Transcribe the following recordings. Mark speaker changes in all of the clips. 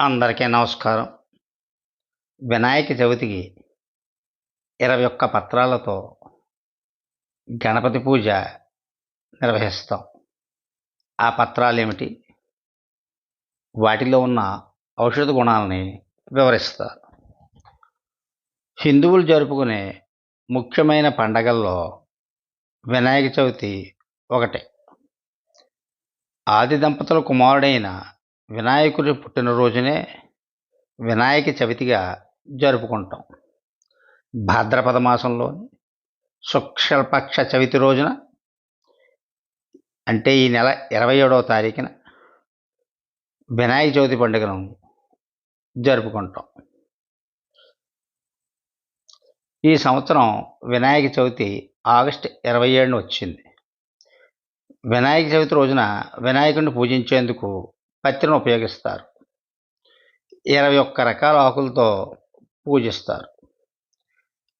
Speaker 1: అందరికీ నమస్కారం. వినాయక చవితికి ఇరవై ఒక్క పత్రాలతో గణపతి పూజ నిర్వహిస్తాం. ఆ పత్రాలు ఏమిటి వాటిలో ఉన్న ఔషధ గుణాలని వివరిస్తారు. హిందువులు జరుపుకునే ముఖ్యమైన పండగల్లో వినాయక చవితి ఒకటి. ఆది దంపతుల కుమారుడైన వినాయకుడి పుట్టినరోజునే వినాయక చవితిగా జరుపుకుంటాం. భాద్రపద మాసంలోని శుక్షపక్ష చవితి రోజున అంటే ఈ నెల ఇరవై ఏడవ తారీఖున వినాయక చవితి పండుగను జరుపుకుంటాం. ఈ సంవత్సరం వినాయక చవితి ఆగస్టు ఇరవై ఏడున వచ్చింది. వినాయక చవితి రోజున వినాయకుడిని పూజించేందుకు పత్రిని ఉపయోగిస్తారు. ఇరవై ఒక్క రకాల ఆకులతో పూజిస్తారు.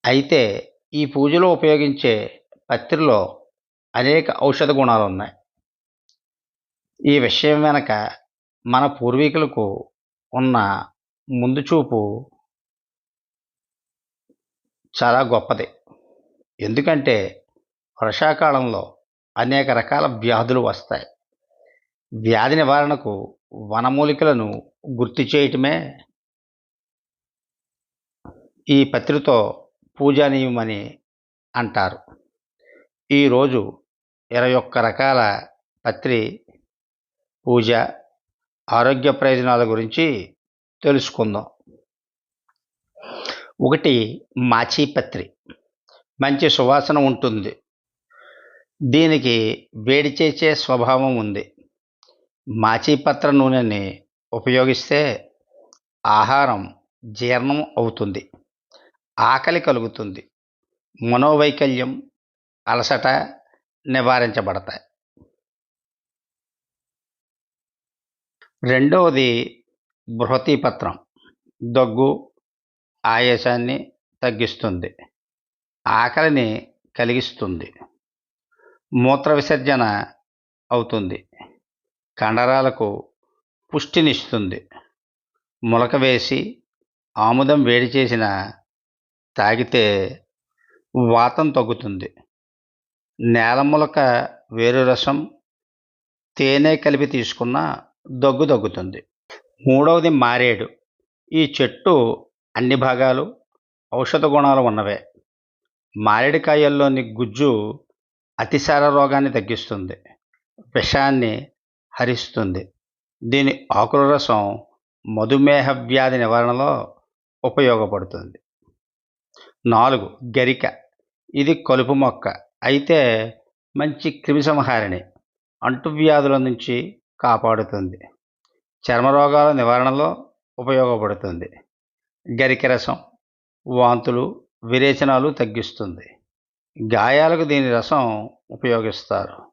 Speaker 1: అయితే ఈ పూజలో ఉపయోగించే పత్రిలో అనేక ఔషధ గుణాలు ఉన్నాయి. ఈ విషయం వెనక మన పూర్వీకులకు ఉన్న ముందు చూపు చాలా గొప్పది. ఎందుకంటే వర్షాకాలంలో అనేక రకాల వ్యాధులు వస్తాయి. వ్యాధి నివారణకు వనమూలికలను గుర్తు చేయటమే ఈ పత్రితో పూజనీయమని అంటారు. ఈరోజు ఇరవై ఒక్క రకాల పత్రి పూజ ఆరోగ్య ప్రయోజనాల గురించి తెలుసుకుందాం. ఒకటి మాచీ పత్రి. మంచి సువాసన ఉంటుంది. దీనికి వేడి చేసే స్వభావం ఉంది. మాచిపత్ర నూనెని ఉపయోగిస్తే ఆహారం జీర్ణం అవుతుంది ఆకలి కలుగుతుంది మనోవైకల్యం అలసట నివారించబడతాయి. రెండవది బృహతి పత్రం దగ్గు ఆయాసాన్ని తగ్గిస్తుంది ఆకలిని కలిగిస్తుంది మూత్ర విసర్జన అవుతుంది కండరాలకు పుష్టినిస్తుంది. మొలక వేసి ఆముదం వేడి చేసిన తాగితే వాతం తగ్గుతుంది. నేల మొలక వేరు రసం తేనె కలిపి తీసుకున్న దగ్గు తగ్గుతుంది. మూడవది మారేడు. ఈ చెట్టు అన్ని భాగాలు ఔషధ గుణాలు ఉన్నవే. మారేడుకాయల్లోని గుజ్జు అతిసార రోగాన్ని తగ్గిస్తుంది. విషాన్ని హరిస్తుంది. దీని ఆకుల రసం మధుమేహ వ్యాధి నివారణలో ఉపయోగపడుతుంది. నాలుగు గరిక. ఇది కలుపు మొక్క. అయితే మంచి క్రిమిసంహారిణి అంటువ్యాధుల నుంచి కాపాడుతుంది. చర్మ రోగాల నివారణలో ఉపయోగపడుతుంది. గరిక రసం వాంతులు విరేచనాలు తగ్గిస్తుంది. గాయాలకు దీని రసం ఉపయోగిస్తారు.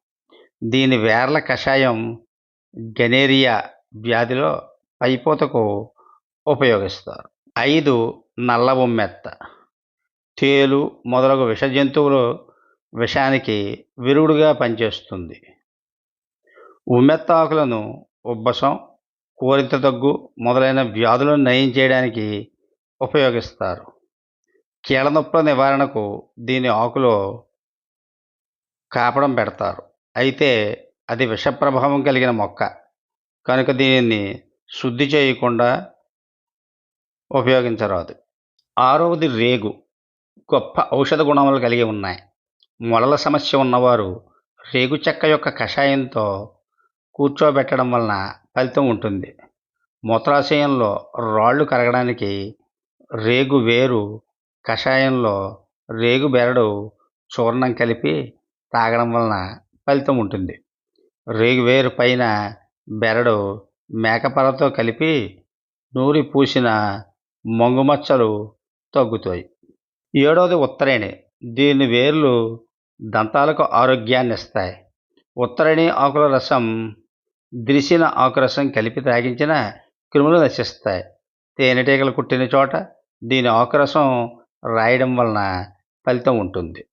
Speaker 1: దీని వేర్ల కషాయం గనేరియా వ్యాధిలో పైపోతకు ఉపయోగిస్తారు. ఐదు నల్ల ఉమ్మెత్త తేలు మొదలగు విష జంతువులు విషానికి విరుగుడుగా పనిచేస్తుంది. ఉమ్మెత్త ఆకులను ఉబ్బసం కోరిత దగ్గు మొదలైన వ్యాధులను నయం చేయడానికి ఉపయోగిస్తారు. కీళ్ళనొప్పుల నివారణకు దీని ఆకులో కాపడం పెడతారు. అయితే అది విష ప్రభావం కలిగిన మొక్క. కనుక దీనిని శుద్ధి చేయకుండా ఉపయోగించరాదు. ఆరవది రేగు. గొప్ప ఔషధ గుణములు కలిగి ఉన్నాయి. మొలల సమస్య ఉన్నవారు రేగు చెక్క యొక్క కషాయంతో కూర్చోబెట్టడం వలన ఫలితం ఉంటుంది. మూత్రాశయంలో రాళ్ళు కరగడానికి రేగు వేరు కషాయంలో రేగు బెరడు చూర్ణం కలిపి తాగడం వలన ఫలితం ఉంటుంది. రేగువేరు పైన బెరడు మేకపరతో కలిపి నూరి పూసిన మొంగుమచ్చలు తగ్గుతాయి. ఏడవది ఉత్తరేణి. దీని వేర్లు దంతాలకు ఆరోగ్యాన్ని ఇస్తాయి ఉత్తరేణి ఆకుల రసం దిరిసిన ఆకురసం కలిపి తాగించిన క్రిములు నశిస్తాయి. తేనెటీగలు కుట్టిన చోట దీని ఆకురసం రాయడం వలన ఫలితం ఉంటుంది.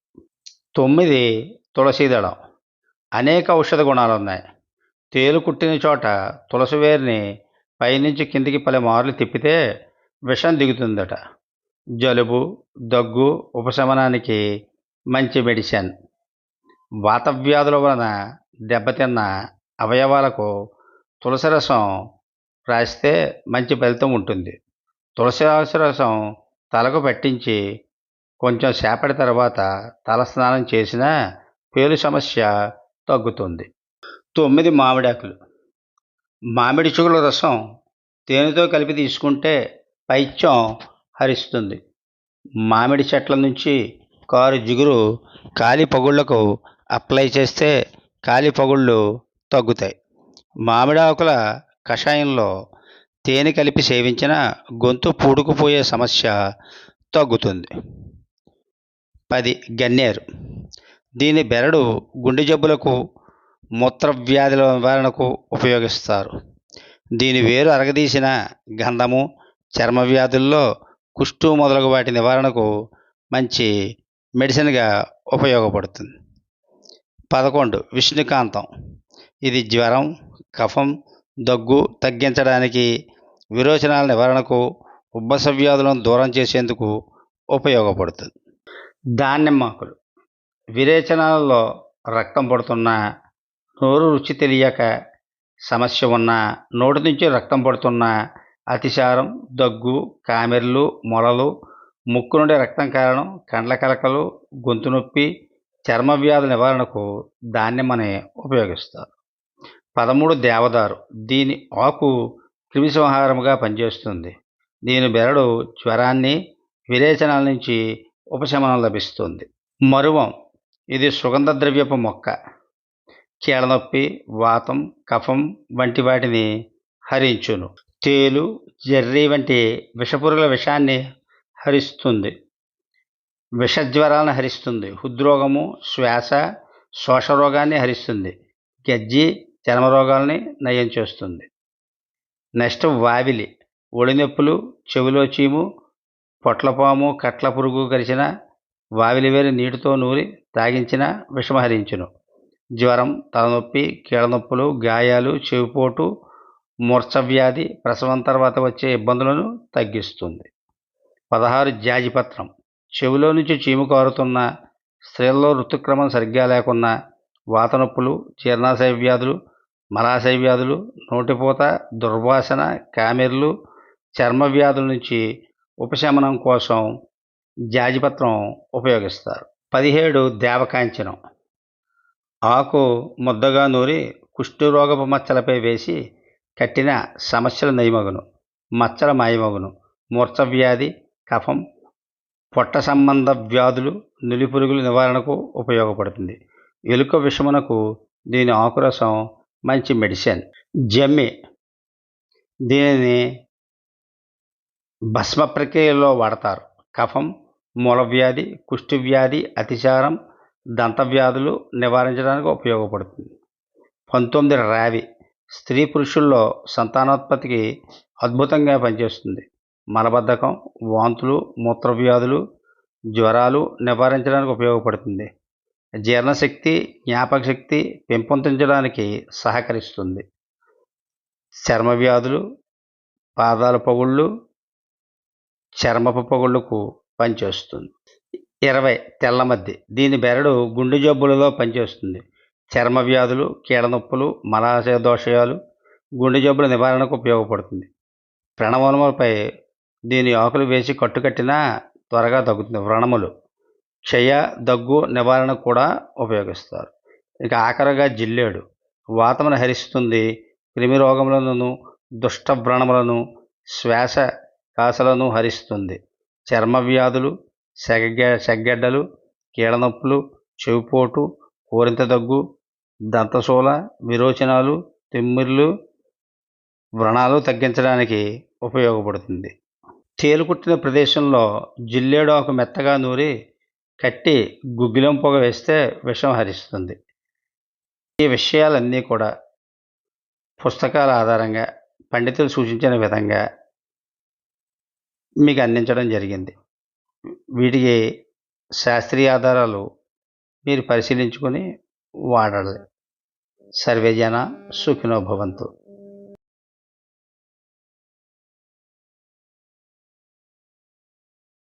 Speaker 1: తొమ్మిది తులసి దళం అనేక ఔషధ గుణాలు ఉన్నాయి తేలు కుట్టిన చోట తులసి వేరుని పైనుంచి కిందికి పలుమార్లు తిప్పితే విషం దిగుతుందట. జలుబు దగ్గు ఉపశమనానికి మంచి మెడిసిన్. వాతవ్యాధుల వలన దెబ్బతిన్న అవయవాలకు తులసి రసం రాస్తే మంచి ఫలితం ఉంటుంది. తులసి రసం తలకు పట్టించి కొంచెం సేపటి తర్వాత తల స్నానం చేసినా పేలు సమస్య తగ్గుతుంది. తొమ్మిది మామిడాకులు. మామిడి చిగుల రసం తేనెతో కలిపి తీసుకుంటే పైత్యం హరిస్తుంది. మామిడి చెట్ల నుంచి కారు జిగురు కాలి పగుళ్ళకు అప్లై చేస్తే కాలి పగుళ్ళు తగ్గుతాయి. మామిడాకుల కషాయంలో తేనె కలిపి సేవించిన గొంతు పూడుకుపోయే సమస్య తగ్గుతుంది. పది గన్నేరు. దీని బెరడు గుండె జబ్బులకు మూత్ర వ్యాధుల నివారణకు ఉపయోగిస్తారు. దీని వేరు అరగదీసిన గంధము చర్మ వ్యాధుల్లో కుష్టు మొదలగు వాటి నివారణకు మంచి మెడిసిన్గా ఉపయోగపడుతుంది. పదకొండు విష్ణుకాంతం. ఇది జ్వరం కఫం దగ్గు తగ్గించడానికి విరోచనాల నివారణకు ఉబ్బస వ్యాధులను దూరం చేసేందుకు ఉపయోగపడుతుంది. దానిమ్మాకులు విరేచనాలలో రక్తం పడుతున్నా నోరు రుచి తెలియక సమస్య ఉన్నా నోటి నుంచి రక్తం పడుతున్నా అతిసారం దగ్గు కామెర్లు మొలలు ముక్కు నుండి రక్తం కారణం కండ్ల కలకలు గొంతు నొప్పి చర్మ వ్యాధుల నివారణకు దానిమ్మని ఉపయోగిస్తారు. పదమూడు దేవదారు. దీని ఆకు క్రిమిసంహారముగా పనిచేస్తుంది. దీని బెరడు జ్వరాన్ని విరేచనాల నుంచి ఉపశమనం లభిస్తుంది. మరువం. ఇది సుగంధ ద్రవ్యపు మొక్క. కీళ్ళనొప్పి వాతం కఫం వంటి వాటిని హరించును. తేలు జర్రి వంటి విషపురుగుల విషాన్ని హరిస్తుంది. విషజ్వరాలను హరిస్తుంది. హృద్రోగము శ్వాస శోషరోగాన్ని హరిస్తుంది. గజ్జి చర్మరోగాల్ని నయం చేస్తుంది. నెక్స్ట్ వావిలి. ఒడినొప్పులు చెవిలో చీము పొట్లపాము కట్ల పురుగు కరిచిన వావిలి వేరి నీటితో నూరి తాగించినా విషమహరించును. జ్వరం తలనొప్పి కీళ్ళనొప్పులు గాయాలు చెవిపోటు మూర్ఛవ్యాధి ప్రసవం తర్వాత వచ్చే ఇబ్బందులను తగ్గిస్తుంది. పదహారు జాజిపత్రం. చెవిలో నుంచి చీము కారుతున్న స్త్రీల్లో ఋతుక్రమం సరిగ్గా లేకున్నా వాత నొప్పులు జీర్ణాశయ వ్యాధులు మలాశయ వ్యాధులు నోటిపూత దుర్వాసన కామెర్లు చర్మ వ్యాధుల నుంచి ఉపశమనం కోసం జాజిపత్రం ఉపయోగిస్తారు. పదిహేడు దేవకాంచనం. ఆకు ముద్దగా నూరి కుష్ఠరోగపు మచ్చలపై వేసి కట్టిన సమస్యల నయమగును. మచ్చల మాయమగును. మూర్ఛ వ్యాధి కఫం పొట్ట సంబంధ వ్యాధులు నులిపురుగుల నివారణకు ఉపయోగపడుతుంది. ఎలుక విషమునకు దీని ఆకురసం మంచి మెడిసిన్. జమ్మి. దీనిని భస్మ ప్రక్రియలో వాడతారు. కఫం మూలవ్యాధి కుష్టి వ్యాధి అతిసారం దంతవ్యాధులు నివారించడానికి ఉపయోగపడుతుంది. పంతొమ్మిది రావి స్త్రీ పురుషుల్లో సంతానోత్పత్తికి అద్భుతంగా పనిచేస్తుంది. మలబద్ధకం వాంతులు మూత్రవ్యాధులు జ్వరాలు నివారించడానికి ఉపయోగపడుతుంది. జీర్ణశక్తి జ్ఞాపక శక్తి పెంపొందించడానికి సహకరిస్తుంది. చర్మ వ్యాధులు పాదాల పగుళ్ళు చర్మపు పగుళ్ళకు పనిచేస్తుంది. ఇరవై తెల్లమద్ది దీని బెరడు గుండె జబ్బులలో పనిచేస్తుంది. చర్మ వ్యాధులు కీళ్ళనొప్పులు మలాశయ దోషయాలు గుండె జబ్బుల నివారణకు ఉపయోగపడుతుంది. ప్రణవనములపై దీని ఆకులు వేసి కట్టుకట్టినా త్వరగా తగ్గుతుంది. వ్రణములు క్షయ దగ్గు నివారణకు కూడా ఉపయోగిస్తారు. ఇక ఆఖరగా జిల్లేడు. వాతమును హరిస్తుంది. క్రిమి రోగములను దుష్ట వ్రణములను శ్వాస కాసలను హరిస్తుంది. చర్మ వ్యాధులు సెగ సెగ్గడ్డలు కీళ్ళనొప్పులు చెవిపోటు కోరింత దగ్గు దంతశూల విరోచనాలు తిమ్మిర్లు వ్రణాలు తగ్గించడానికి ఉపయోగపడుతుంది. తేలుకుట్టిన ప్రదేశంలో జిల్లేడు ఒక మెత్తగా నూరి కట్టి గుగ్గిలం పొగ వేస్తే విషం హరిస్తుంది. ఈ విషయాలన్నీ కూడా పుస్తకాల ఆధారంగా పండితులు సూచించిన విధంగా మీకు అందించడం జరిగింది. వీటికి శాస్త్రీయ ఆధారాలు మీరు పరిశీలించుకొని వాడాలి. సర్వేజన సుఖినో భవంతు.